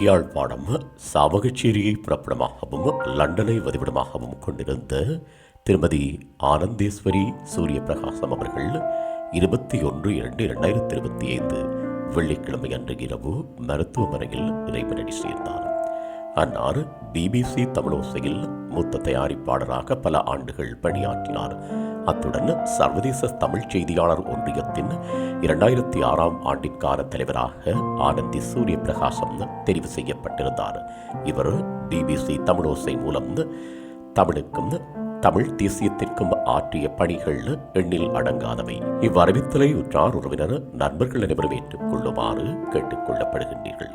யாழ்ப்பாணம் சாவகச்சேரியை புறப்படமாகவும் லண்டனை வதிவிடமாகவும் கொண்டிருந்த திருமதி ஆனந்தேஸ்வரி சூரிய பிரகாசம் அவர்கள் இருபத்தி ஒன்று இரண்டு இரண்டாயிரத்தி இருபத்தி ஐந்து வெள்ளிக்கிழமை அன்று இரவு மருத்துவமனையில் இறைவனடி சேர்ந்தார். அன்னார் பிபிசி தமிழோசையில் மூத்த தயாரிப்பாளராக பல ஆண்டுகள் பணியாற்றினார். அத்துடன் சர்வதேச தமிழ் செய்தியாளர் ஒன்றியத்தின் இரண்டாயிரத்தி ஆறாம் ஆண்டிற்கான தலைவராக ஆனந்தி சூரிய பிரகாசம் தெரிவு செய்யப்பட்டிருந்தார். இவர் பிபிசி தமிழோசை மூலம் தமிழுக்கும் தமிழ் தேசியத்திற்கும் ஆற்றிய பணிகள் எண்ணில் அடங்காதவை. இவ்வறிவித்தலை உற்றார் உறவினர் நண்பர்கள் அனைவரும் ஏற்றுக்கொள்ளுமாறு கேட்டுக் கொள்ளப்படுகின்றீர்கள்.